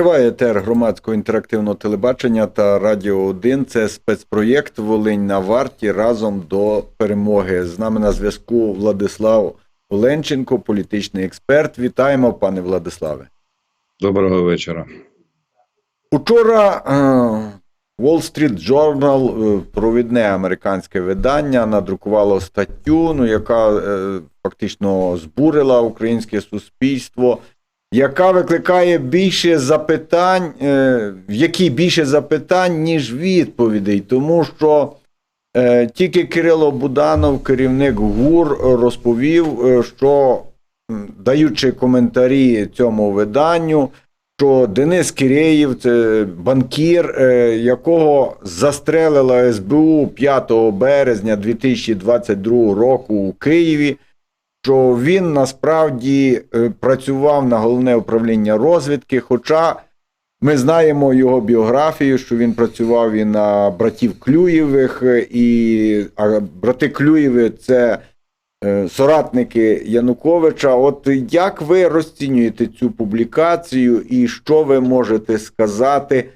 Триває етер громадського інтерактивного телебачення та Радіо 1. Це спецпроєкт Волинь на варті разом до перемоги. З нами на зв'язку Владислав Оленченко, політичний експерт. Вітаємо, пане Владиславе. Доброго вечора. Учора е, Wall Street Journal, е, провідне американське видання, надрукувало статтю, ну, яка е, фактично збурила українське суспільство, яка викликає більше запитань, е, в якій більше запитань, ніж відповідей, тому що е, тільки Кирило Буданов, керівник ГУР, розповів, е, що даючи коментарі цьому виданню, що Денис Киреєв, це банкір, якого застрелила СБУ 5 березня 2022 року у Києві, що він насправді е, працював на головне управління розвідки. Хоча ми знаємо його біографію, що він працював і на братів Клюєвих, е, і а брати Клюєви це е, соратники Януковича. От як ви розцінюєте цю публікацію, і що ви можете сказати?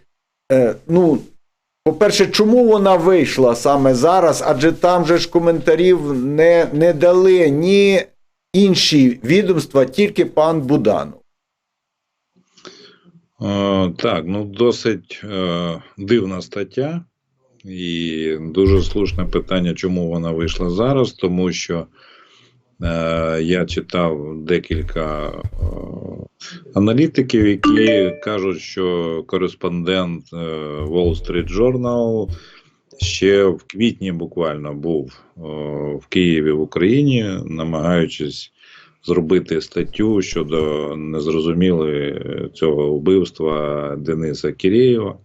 Ну, по-перше, чому вона вийшла саме зараз? Адже там же ж коментарів не, не дали ні інші відомства, тільки пан Буданов. Е, так, ну досить е, дивна стаття, і дуже слушне питання, чому вона вийшла зараз, тому що е, я читав декілька е, аналітиків, які кажуть, що кореспондент Wall Street Journal ще в квітні буквально був е, в Києві в Україні, намагаючись зробити статтю щодо незрозумілої цього вбивства Дениса Кірєєва.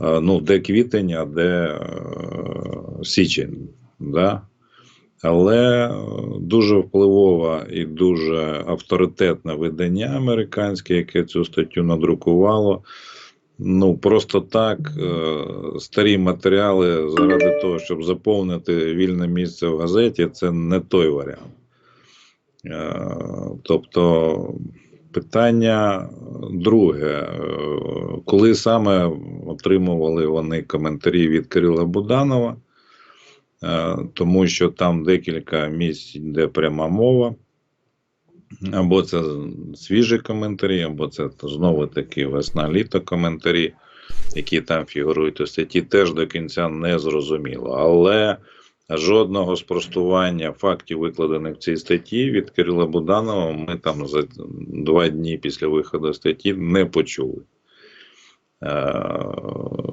Е, Ну, де квітень, а де е, січень. Да? Але е, дуже впливове і дуже авторитетне видання американське, яке цю статтю надрукувало. Ну, просто так, е, старі матеріали заради того, щоб заповнити вільне місце в газеті, це не той варіант. Е, Тобто питання друге, Е, коли саме отримували вони коментарі від Кирила Буданова, тому що там декілька місць йде пряма мова. Або це свіжі коментарі, або це знову таки весна-літо коментарі, які там фігурують у статті, теж до кінця не зрозуміло. Але жодного спростування фактів, викладених в цій статті від Кирила Буданова, ми там за два дні після виходу статті не почули. Е,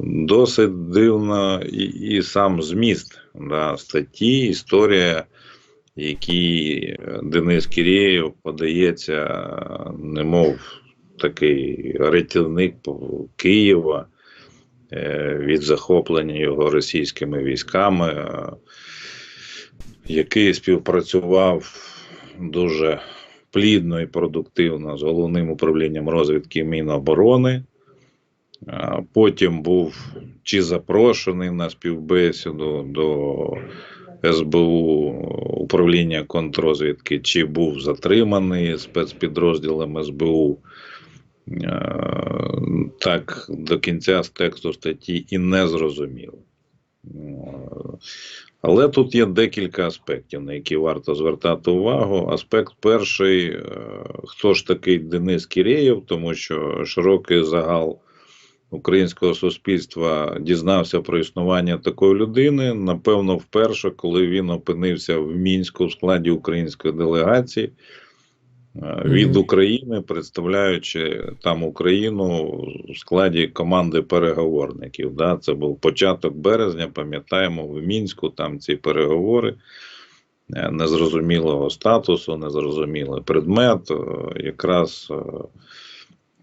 Досить дивно і, і сам зміст да, статті, історія, який Денис Кірєєв подається, немов такий рятівник Києва е, від захоплення його російськими військами, е, який співпрацював дуже плідно і продуктивно з головним управлінням розвідки Міноборони. Потім був чи запрошений на співбесіду до СБУ управління контрозвідки, чи був затриманий спецпідрозділом СБУ. Е, Так, до кінця з тексту статті і не зрозуміло. Але тут є декілька аспектів, на які варто звертати увагу. Аспект перший: е, хто ж такий Денис Кірєєв, тому що широкий загал українського суспільства дізнався про існування такої людини. Напевно, вперше, коли він опинився в мінську в складі української делегації е, від України, представляючи там Україну в складі команди переговорників. Да, це був початок березня. Пам'ятаємо в мінську там ці переговори. е, Незрозумілого статусу, незрозумілий предмет. е, Якраз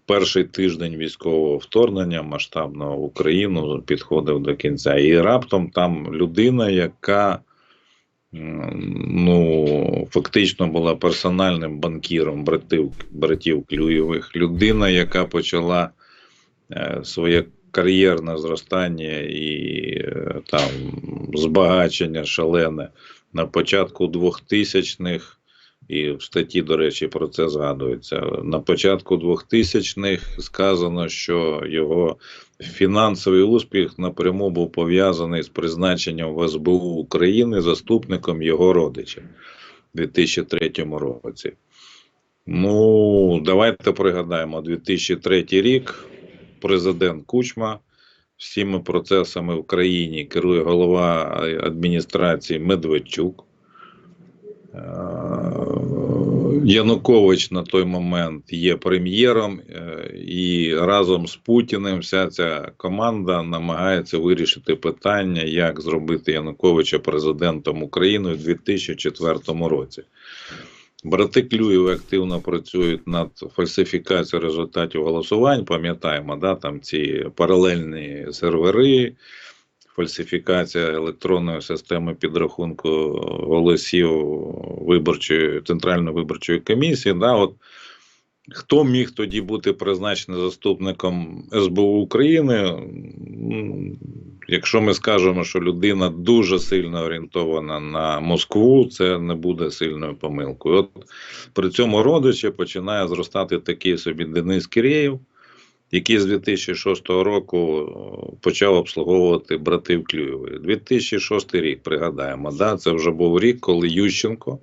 перший тиждень військового вторгнення масштабного в Україну підходив до кінця. І раптом там людина, яка ну, фактично була персональним банкіром братів, братів Клюєвих, людина, яка почала е, своє кар'єрне зростання і е, там збагачення шалене на початку 2000-х І в статті, до речі, про це згадується. На початку 2000-х сказано, що його фінансовий успіх напряму був пов'язаний з призначенням в СБУ України заступником його родича у 2003 році. Ну, давайте пригадаємо, 2003 рік президент Кучма всіми процесами в країні керує голова адміністрації Медведчук. Е, Янукович на той момент є прем'єром, е, і разом з Путіним вся ця команда намагається вирішити питання, як зробити Януковича президентом України у 2004 році. Брати Клюєви активно працюють над фальсифікацією результатів голосувань. Пам'ятаємо, да, там ці паралельні сервери, фальсифікація електронної системи підрахунку голосів виборчої центральної виборчої комісії. Да, от Хто міг тоді бути призначений заступником СБУ України? Якщо ми скажемо, що людина дуже сильно орієнтована на Москву, це не буде сильною помилкою. От при цьому родичі починає зростати такий собі Денис Кирєєв, який з 2006 року почав обслуговувати братів Клюєвої. 2006 рік, пригадаємо, да, це вже був рік, коли Ющенко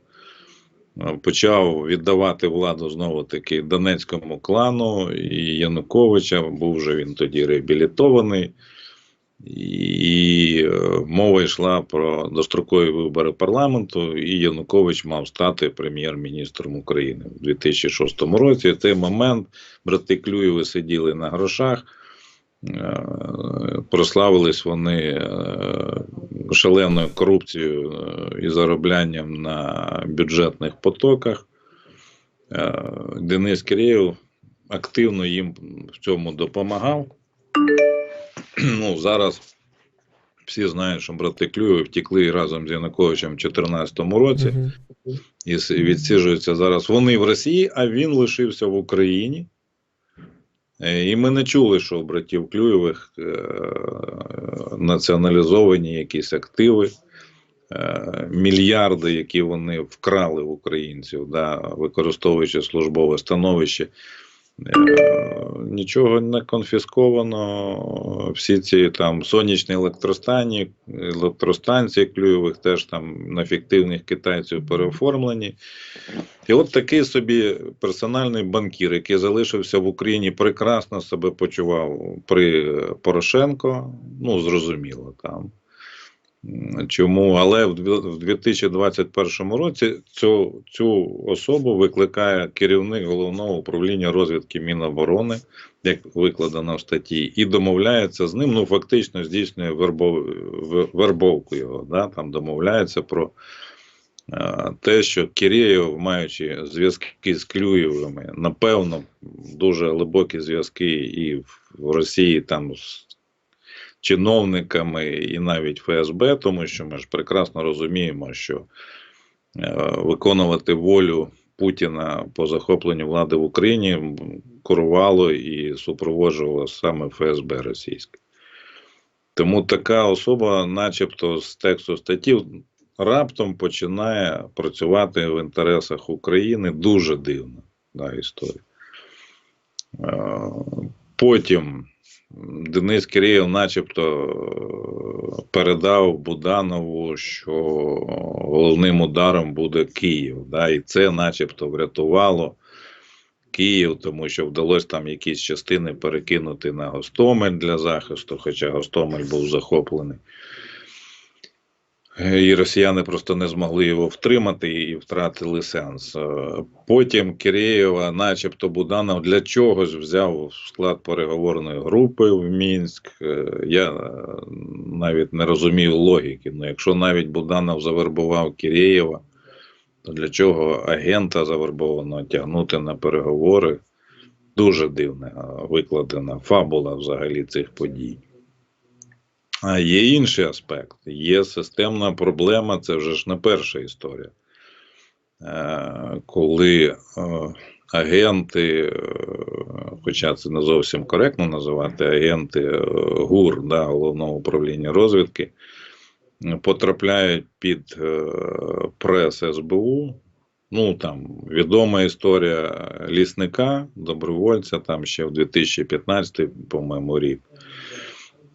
е, почав віддавати владу знову таки Донецькому клану і Януковича. Був вже він тоді реабілітований. І е, мова йшла про дострокові вибори парламенту, і Янукович мав стати прем'єр-міністром України у 2006 році. В цей момент брати Клюєви сиділи на грошах, е, прославились вони е, шаленою корупцією і зароблянням на бюджетних потоках. Денис Кирєєв активно їм в цьому допомагав. Ну, зараз всі знають, що брати Клюєві втекли разом з Януковичем у 2014 році Мгм. і відсиджуються зараз. Вони в Росії, а він лишився в Україні. Е, І ми не чули, що у братів Клюєвих е, націоналізовані якісь активи, е, мільярди, які вони вкрали в українців, да, використовуючи службове становище. Е, Нічого не конфісковано. Всі ці там сонячні електростанції, електростанції клюєвих теж там на фіктивних китайців переоформлені. І от такий собі персональний банкір, який залишився в Україні, прекрасно себе почував при Порошенко. Ну, зрозуміло там. Чому? Але в 2021 році цю, цю особу викликає керівник головного управління розвідки Міноборони, як викладено в статті, і домовляється з ним. Ну, фактично здійснює вербов, вербовку його. Да? Там домовляється про е, те, що Кирєєв, маючи зв'язки з Клюєвими, напевно, дуже глибокі зв'язки і в Росії там з чиновниками і навіть ФСБ, тому що ми ж прекрасно розуміємо, що е, виконувати волю Путіна по захопленню влади в Україні курувало і супроводжувало саме ФСБ російське. Тому така особа, начебто, з тексту статті, раптом починає працювати в інтересах України дуже дивна да, історія. Е, Потім Денис Кирєєв начебто е, передав Буданову, що головним ударом буде Київ. Да, і це начебто врятувало Київ, тому що вдалося там якісь частини перекинути на Гостомель для захисту, хоча Гостомель був захоплений. І росіяни просто не змогли його втримати і втратили сенс. Е, Потім Кирєєва, начебто Буданов, для чогось взяв склад переговорної групи в Мінськ. Е, Я е, навіть не розумію логіки. Ну, якщо навіть Буданов завербував Кирєєва, то для чого агента завербованого тягнути на переговори? Дуже дивна викладена фабула взагалі цих подій. А є інший аспект. Є системна проблема, це вже ж не перша історія. Е, Коли е, агенти, е, хоча це не зовсім коректно називати, агенти ГУР, да, головного управління розвідки, потрапляють під прес СБУ, Ну там відома історія лісника, добровольця, там ще в 2015, по-моєму, рік.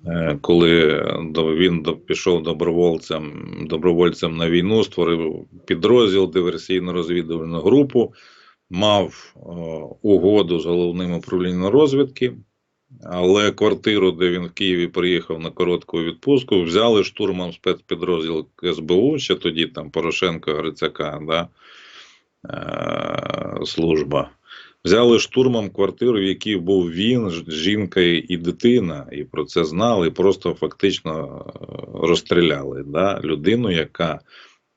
Е, Коли він пішов добровольцем, добровольцем на війну, створив підрозділ, диверсійно-розвідувальну групу, мав е, угоду з головним управлінням розвідки, але квартиру, де він в Києві приїхав на коротку відпустку, взяли штурмом спецпідрозділ СБУ, ще тоді там Порошенко, Грицака, да, е, служба. Взяли штурмом квартиру, в якій був він, жінка і дитина, і про це знали, і просто фактично е, розстріляли да, людину, яка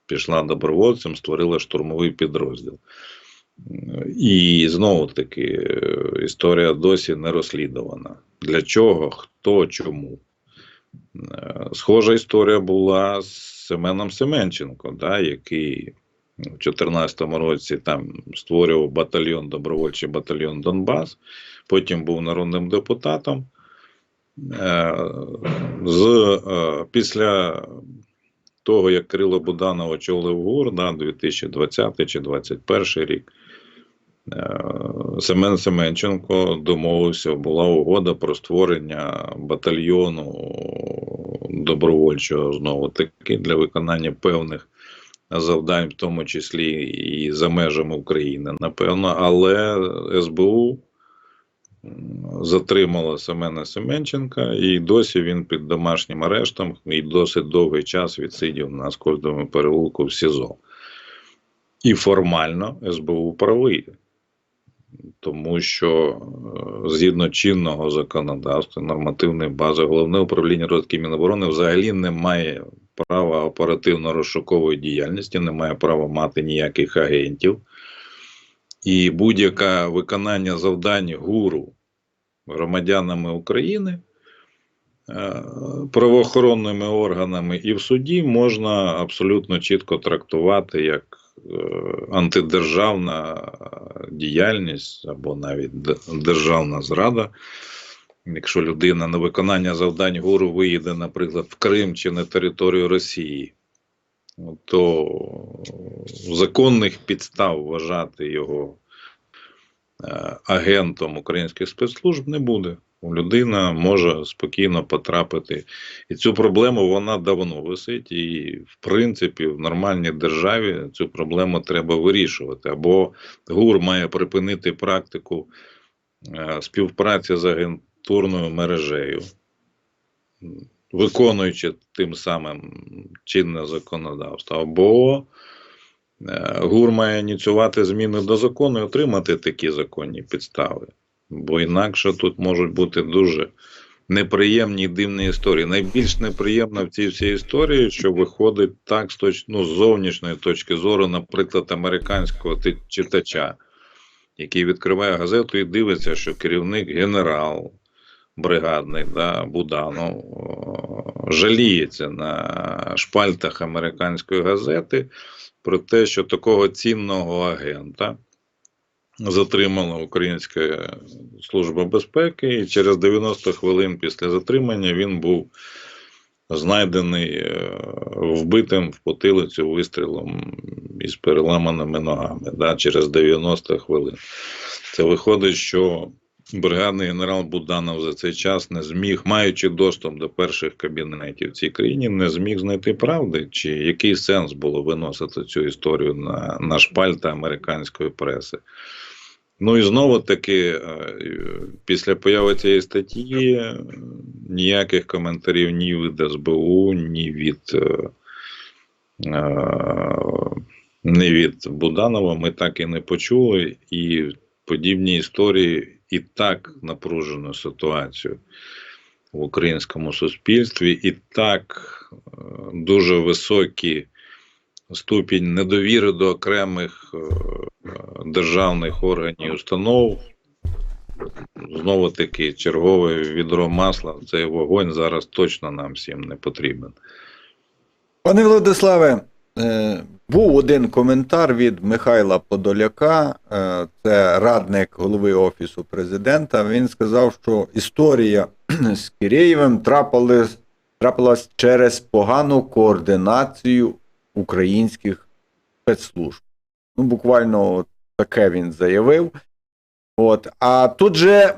пішла добровольцем, створила штурмовий підрозділ. І знову таки е, історія досі не розслідувана. Для чого, хто, чому. Е, Схожа історія була з Семеном Семенченко, да, який у 2014 році там створював батальйон, добровольчий батальйон Донбас, потім був народним депутатом. Е, З, е, після того, як Кирило Буданов очолив ГУР, да, 2020 чи 2021 рік, е, Семен Семенченко домовився, була угода про створення батальйону добровольчого знову таки для виконання певних завдань, в тому числі і за межами України, напевно, але СБУ затримала Семена Семенченка, і досі він під домашнім арештом і досить довгий час відсидів на Скольдовому переулку в СІЗО. І формально СБУ правий, тому що е, згідно чинного законодавства, нормативної бази, головне управління розвідки Міноборони взагалі не має права оперативно-розшукової діяльності, не має права мати ніяких агентів. І будь-яке виконання завдань ГУРу громадянами України, е, правоохоронними органами і в суді можна абсолютно чітко трактувати як е, антидержавна діяльність або навіть державна зрада. Якщо людина на виконання завдань ГУРу виїде, наприклад, в Крим чи на територію Росії, то законних підстав вважати його е, агентом українських спецслужб не буде. Людина може спокійно потрапити. І цю проблему вона давно висить. І, в принципі, в нормальній державі цю проблему треба вирішувати. Або ГУР має припинити практику е, співпраці з агентурною мережею, виконуючи тим самим чинне законодавство, або е, ГУР має ініціювати зміни до закону і отримати такі законні підстави. Бо інакше тут можуть бути дуже неприємні і дивні історії. Найбільш неприємна в цій всій історії, що виходить так з точ... ну, з зовнішньої точки зору, наприклад, американського читача, який відкриває газету і дивиться, що керівник генерал бригадний да, Буданов жаліється на шпальтах американської газети про те, що такого цінного агента затримала Українська служба безпеки, і через 90 хвилин після затримання він був знайдений е, вбитим в потилицю вистрілом із переламаними ногами да, через 90 хвилин. Це виходить, що бригадний генерал Буданов за цей час не зміг, маючи доступ до перших кабінетів в цій країні, не зміг знайти правди, чи який сенс було виносити цю історію на, на шпальта американської преси. Ну і знову таки, е, після появи цієї статті е, ніяких коментарів ні від СБУ, ні від, е, е, від Буданова ми так і не почули. І подібні історії і так напружену ситуацію в українському суспільстві, і так е, дуже високі ступінь недовіри до окремих е, державних органів і установ. Знову таки, чергове відро масла цей вогонь зараз точно нам всім не потрібен. Пане Владиславе, е, був один коментар від Михайла Подоляка, е, це радник голови Офісу президента. Він сказав, що історія з Киреєвим трапилась, через погану координацію українських спецслужб. Ну, буквально таке він заявив. От. А тут же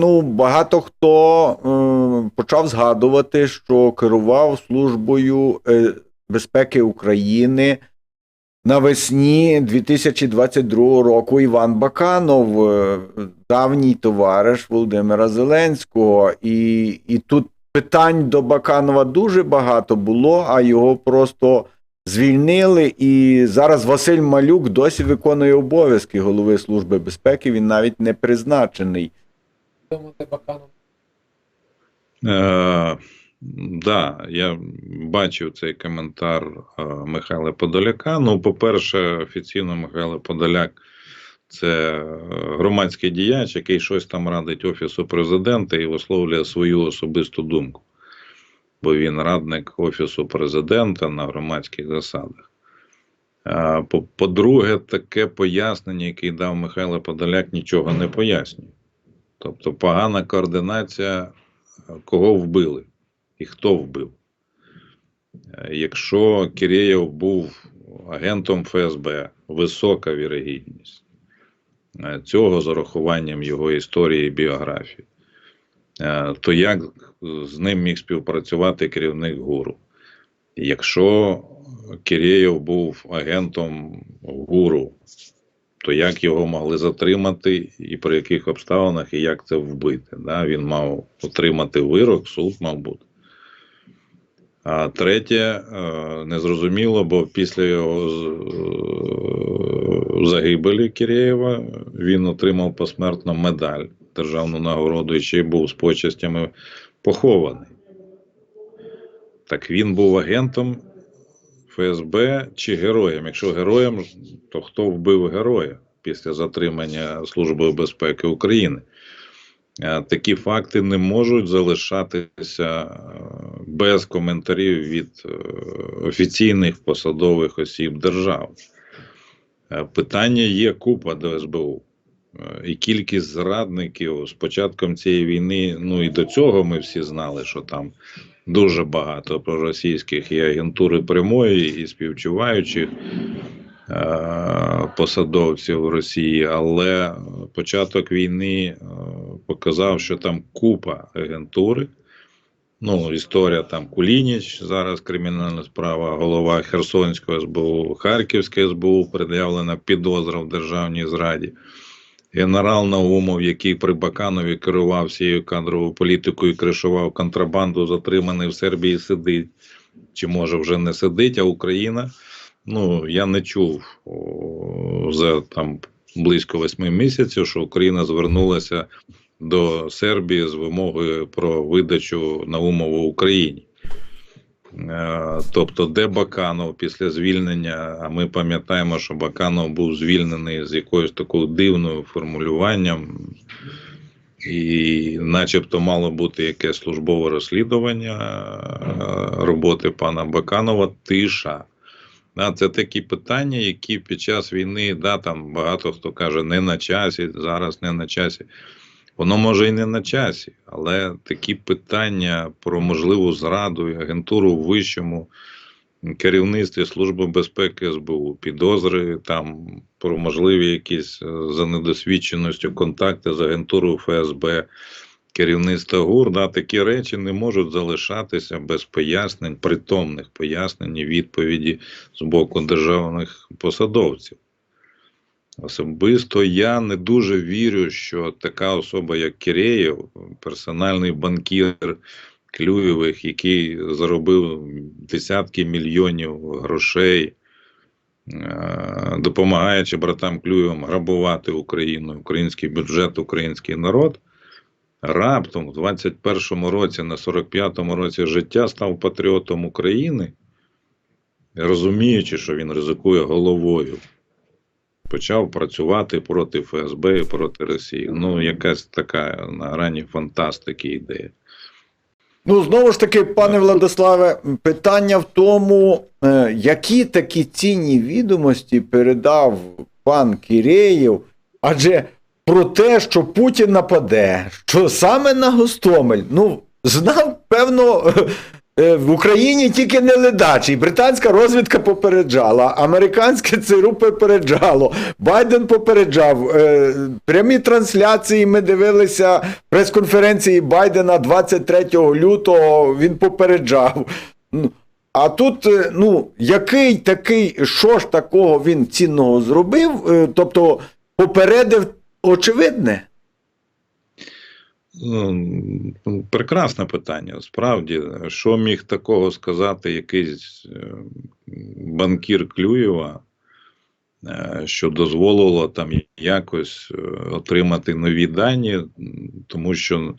ну, багато хто м, почав згадувати, що керував службою е, безпеки України навесні 2022 року Іван Баканов, е, давній товариш Володимира Зеленського. І, і тут питань до Баканова дуже багато було, а його просто звільнили. І зараз Василь Малюк досі виконує обов'язки голови Служби безпеки. Він навіть не призначений. думати Баканов. Да, я бачив цей коментар е, Михайла Подоляка. Ну, по-перше, офіційно Михайло Подоляк це е, громадський діяч, який щось там радить Офісу президента і висловлює свою особисту думку. Бо він радник Офісу президента на громадських засадах. Е, по- По-друге, таке пояснення, яке дав Михайло Подоляк, нічого не пояснює. Тобто погана координація кого вбили і хто вбив. Е, Якщо Киреєв був агентом ФСБ, висока вірогідність е, цього з урахуванням його історії і біографії, Е, то як з ним міг співпрацювати керівник ГУРу? Якщо Киреєв був агентом ГУРу, то як його могли затримати, і при яких обставинах, і як це вбити? Да? Він мав отримати вирок, суд мав бути. А третє, е, незрозуміло, бо після його е, загибелі Кирєєва він отримав посмертно медаль, державну нагороду і ще й був з почестями похований. Так він був агентом ФСБ чи героєм? Якщо героєм, то хто вбив героя після затримання Служби безпеки України? Е, Такі факти не можуть залишатися е, без коментарів від е, офіційних посадових осіб держави. Е, Питання є купа до СБУ. І кількість зрадників з початком цієї війни, ну і до цього ми всі знали, що там дуже багато проросійських і агентури прямої, і співчуваючих посадовців Росії, але початок війни е, показав, що там купа агентури. Ну, історія там Кулініч, зараз кримінальна справа, голова Херсонського СБУ, Харківське СБУ пред'явлена підозра в державній зраді. Генерал Наумов, який при Баканові керував всією кадровою політикою і кришував контрабанду, затриманий в Сербії, сидить. Чи може вже не сидить, а Україна? Ну, я не чув за там близько восьми місяців, що Україна звернулася до Сербії з вимогою про видачу Наумова Україні. Е, Тобто, де Баканов після звільнення, а ми пам'ятаємо, що Баканов був звільнений з якоюсь такою дивною формулюванням, і начебто мало бути якесь службове розслідування е, роботи пана Баканова, тиша. Да, це такі питання, які під час війни, да, там багато хто каже, не на часі, зараз не на часі. Воно може і не на часі, але такі питання про можливу зраду і агентуру в вищому керівництві Служби безпеки СБУ, підозри там про можливі якісь е, за недосвідченістю контакти з агентурою ФСБ, керівництва ГУР, да, такі речі не можуть залишатися без пояснень, притомних пояснень і відповіді з боку державних посадовців. Особисто я не дуже вірю, що така особа, як Киреєв, персональний банкір Клюєвих, який заробив десятки мільйонів грошей, е, допомагаючи братам Клюєвим грабувати Україну, український бюджет, український народ, раптом в 21-му році, на 45-му році життя став патріотом України, розуміючи, що він ризикує головою почав працювати проти ФСБ і проти Росії. Ну, якась така на грані фантастики ідея. Ну, знову ж таки, пане Владиславе, питання в тому, е, які такі цінні відомості передав пан Киреєв, адже про те, що Путін нападе, що саме на Гостомель, ну, знав, певно, Е, В Україні тільки не ледачий. Британська розвідка попереджала, американське ЦРУ попереджало, Байден попереджав. Е, Прямі трансляції ми дивилися прес-конференції Байдена 23 лютого. Він попереджав. Ну, А тут, е, ну, який такий, що ж такого він цінного зробив? Тобто попередив очевидне. Ну, прекрасне питання. Справді, що міг такого сказати якийсь е, банкір Клюєва, е, що дозволило там якось е, отримати нові дані, тому що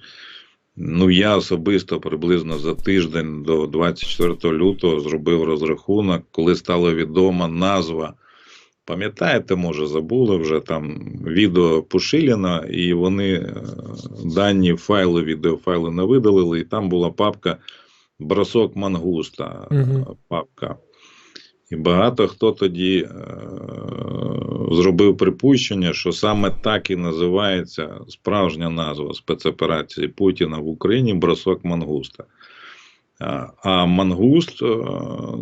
ну, я особисто приблизно за тиждень до 24 лютого зробив розрахунок, коли стала відома назва. Пам'ятаєте, може, забули вже там відео Пушиліна, і вони е, дані файли, відеофайли не видалили, і там була папка Бросок Мангуста. Мгм. Папка. І багато хто тоді е, зробив припущення, що саме так і називається справжня назва спецоперації Путіна в Україні бросок Мангуста. А- мангуст е,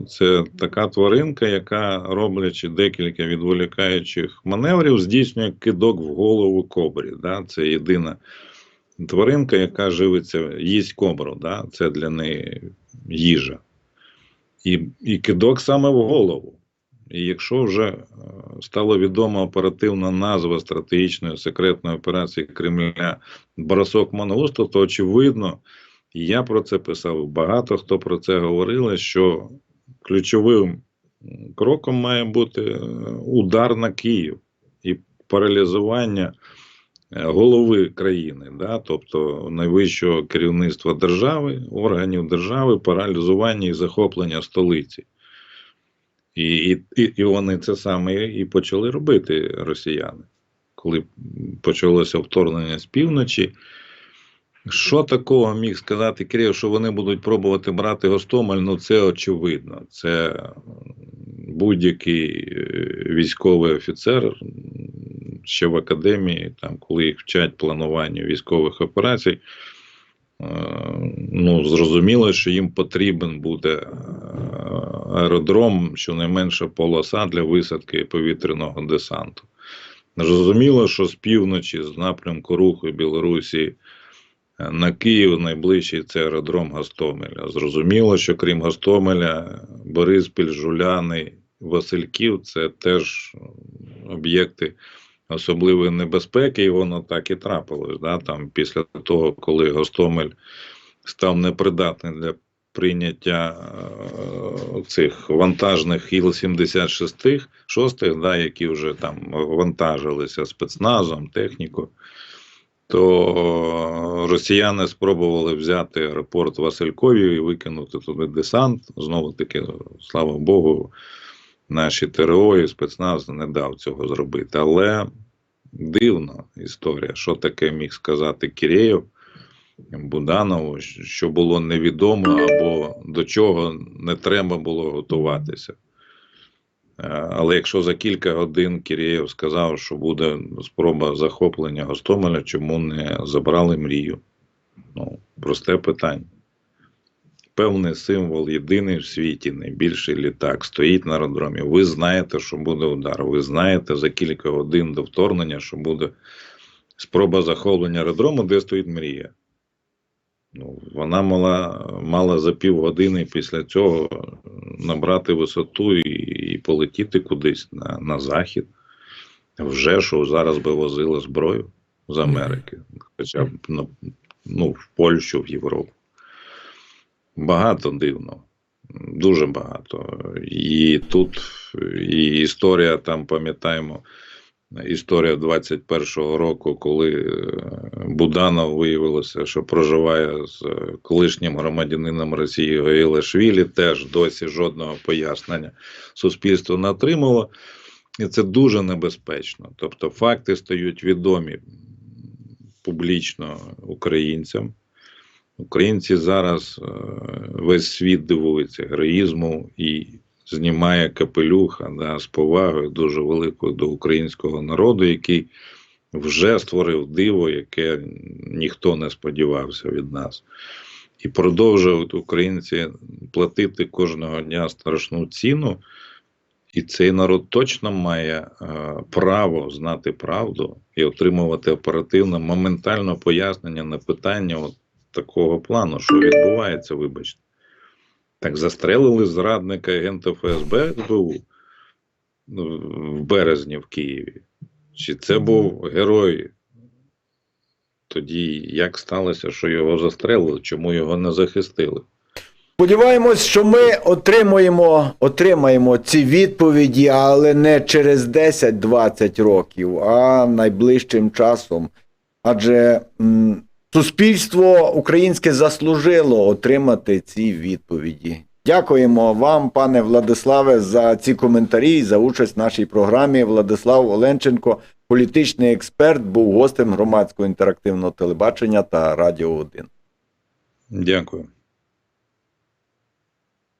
це така тваринка, яка, роблячи декілька відволікаючих маневрів, здійснює кидок в голову кобрі. Да? Це єдина тваринка, яка живиться, їсть кобру. Да? Це для неї їжа. І, і кидок саме в голову. І якщо вже е, стала відома оперативна назва стратегічної секретної операції Кремля Бросок Мангуста, то очевидно. Я про це писав. Багато хто про це говорили, що ключовим кроком має бути е, удар на Київ і паралізування е, голови країни, да? тобто найвищого керівництва держави, органів держави, паралізування і захоплення столиці. І, і, і вони це саме і почали робити росіяни, коли почалося вторгнення з півночі. Що такого міг сказати Кирил, що вони будуть пробувати брати Гостомель? Ну це очевидно. Це будь-який е, військовий офіцер ще в академії, там, коли їх вчать плануванню військових операцій. е, Ну, зрозуміло, що їм потрібен буде е, аеродром, щонайменше полоса для висадки повітряного десанту. Зрозуміло, що з півночі, з напрямку руху Білорусі на Київ найближчий це аеродром Гостомеля. Зрозуміло, що крім Гостомеля, Бориспіль, Жуляни, Васильків це теж об'єкти особливої небезпеки, і воно так і трапилось. Да? Там після того, коли Гостомель став непридатний для прийняття е, цих вантажних Іл-76, шостих, да, які вже там вантажилися спецназом, технікою то росіяни спробували взяти аеропорт Василькові і викинути туди десант. Знову таки, слава Богу, наші ТРО і спецназ не дав цього зробити. Але дивна історія, що таке міг сказати Киреєв Буданову, що було невідомо або до чого не треба було готуватися. Е, Але якщо за кілька годин Кирєєв сказав, що буде спроба захоплення Гостомеля, чому не забрали мрію? Ну, просте питання. Певний символ, єдиний в світі, найбільший літак, стоїть на аеродромі. Ви знаєте, що буде удар. Ви знаєте за кілька годин до вторгнення, що буде спроба захоплення аеродрому, де стоїть мрія. Ну, вона мала, мала за півгодини після цього набрати висоту і, і полетіти кудись на, на захід. Вже що зараз би возили зброю з Америки, хоча б ну, ну, в Польщу, в Європу. Багато дивно, дуже багато. І тут і історія, там пам'ятаємо, історія 21-го року, коли е, Буданов виявилося, що проживає з е, колишнім громадянином Росії Гаїлашвілі, теж досі жодного пояснення суспільство не отримало. І це дуже небезпечно. Тобто факти стають відомі публічно українцям. Українці зараз е, весь світ дивується героїзму і знімає капелюха да, з повагою дуже великою до українського народу, який вже створив диво, яке ніхто не сподівався від нас. і продовжують українці платити кожного дня страшну ціну. І цей народ точно має е, право знати правду і отримувати оперативно, моментально пояснення на питання от такого плану, що відбувається, вибачте. Так застрелили зрадника агента ФСБ СБУ в березні в Києві. Чи це був герой? Тоді як сталося, що його застрелили? Чому його не захистили? Сподіваємось, що ми отримаємо, отримаємо ці відповіді, але не через 10-20 років, а найближчим часом. Адже м, суспільство українське заслужило отримати ці відповіді. Дякуємо вам, пане Владиславе, за ці коментарі і за участь в нашій програмі. Владислав Оленченко, політичний експерт, був гостем громадського інтерактивного телебачення та Радіо 1. Дякую.